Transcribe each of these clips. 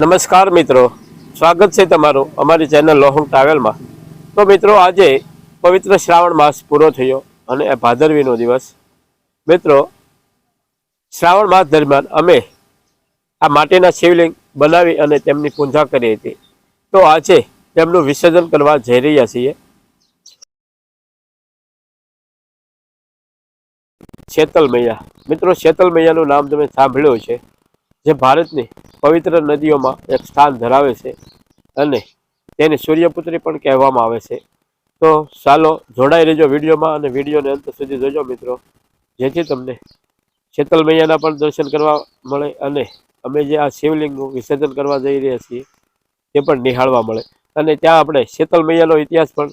નમસ્કાર મિત્રો, સ્વાગત છે તમારું અમારી ચેનલ લોહંગ ટ્રાવેલમાં. તો મિત્રો, આજે પવિત્ર શ્રાવણ માસ પૂરો થયો અને ભાદરવીનો દિવસ. મિત્રો, શ્રાવણ માસ દરમિયાન અમે આ માટીના શિવલિંગ બનાવી અને તેમની પૂજા કરી હતી. તો આજે તેમનું વિસર્જન કરવા જઈ રહ્યા છીએ. શેતલ મૈયા મિત્રો શેતલ મૈયાનું નામ તમે સાંભળ્યું છે જે ભારતની પવિત્ર નદીઓમાં એક સ્થાન ધરાવે છે અને તેને સૂર્યપુત્રી પણ કહેવામાં આવે છે. તો ચાલો જોડાઈ રહેજો વિડીયોમાં અને વિડીયોને અંત સુધી જોજો મિત્રો. જેથી તમને શીતલ મૈયાના પણ દર્શન કરવા મળે અને અમે જે આ શિવલિંગનું વિસર્જન કરવા જઈ રહ્યા છીએ તે પણ નિહાળવા મળે. અને ત્યાં આપણે શીતલ મૈયાનો ઇતિહાસ પણ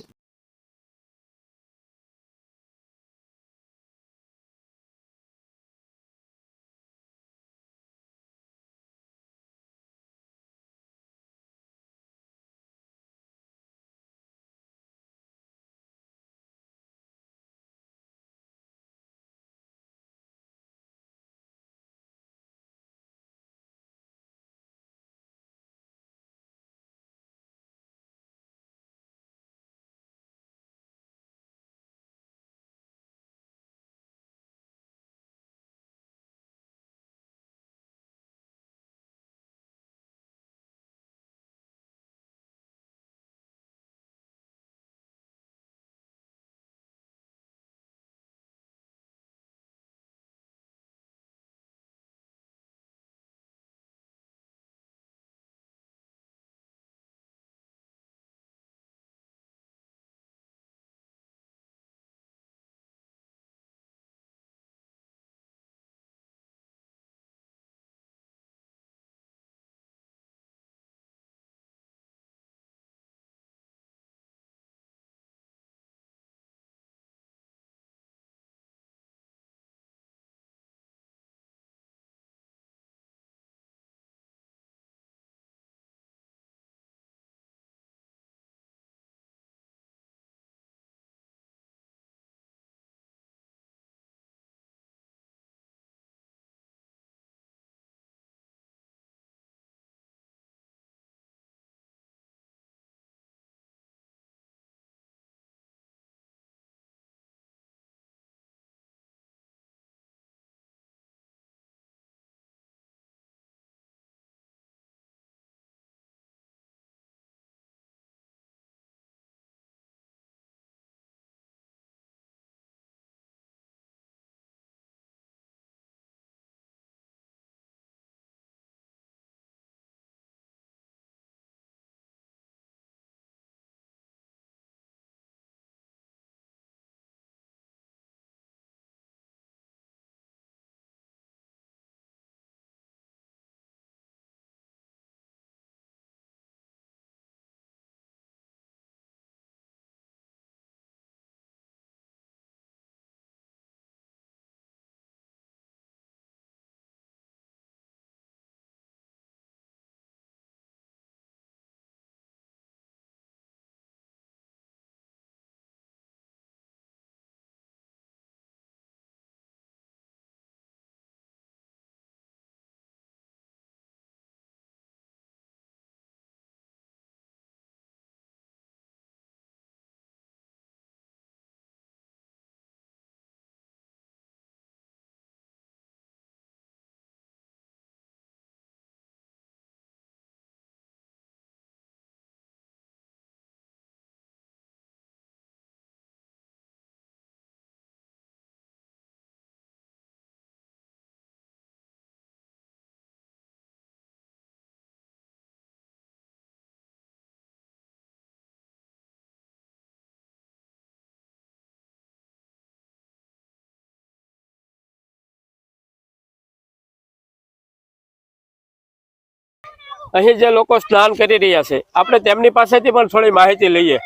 અહીં જે લોકો સ્નાન કરી રહ્યા છે આપણે તેમની પાસેથી પણ થોડી માહિતી લઈએ.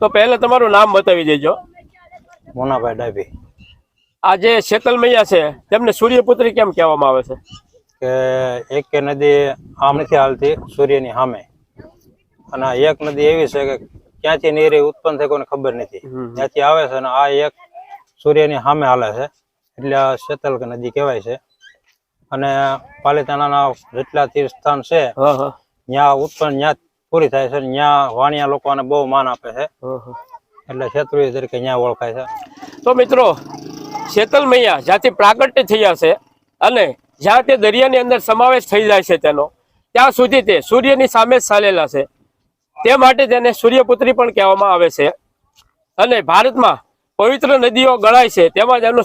તો પહેલા તમારું નામ બતાવી દેજો. મોનાભાઈ ડાભી. આ જે શેતલ મૈયા છે તેમને સૂર્યપુત્રી કેમ કહેવામાં આવે છે? કે એક કે નદી આમ નથી હાલતી સૂર્યની સામે. અને એક નદી એવી છે કે ક્યાંથી નીર ઉત્પન્ન થઈ કોઈને ખબર નથી. ત્યાંથી આવે છે અને આ એક સૂર્યની સામે હાલે છે. એટલે આ શેતલ નદી કહેવાય છે. અને પાલિતાણાના જેટલા તીર્થ સ્થાન છે ત્યાં ઉત્પન્ન ત્યાં પૂરી થાય છે. ત્યાં વાણિયા લોકોને બહુ માન આપે છે. એટલે ક્ષેત્રીય તરીકે ત્યાં ઓળખાય છે. તો મિત્રો શેતલ મૈયા જ્યાંથી પ્રાગટ્ય થયા છે અને જ્યાં તે દરિયાની અંદર સમાવેશ થઈ જાય છે તેનો ત્યાં સુધી તે સૂર્યની સામે ચાલેલા છે. તે માટે તેને સૂર્યપુત્રી પણ કહેવામાં આવે છે. અને ભારતમાં પવિત્ર નદીઓ ગણાય છે. તેમાં તેનું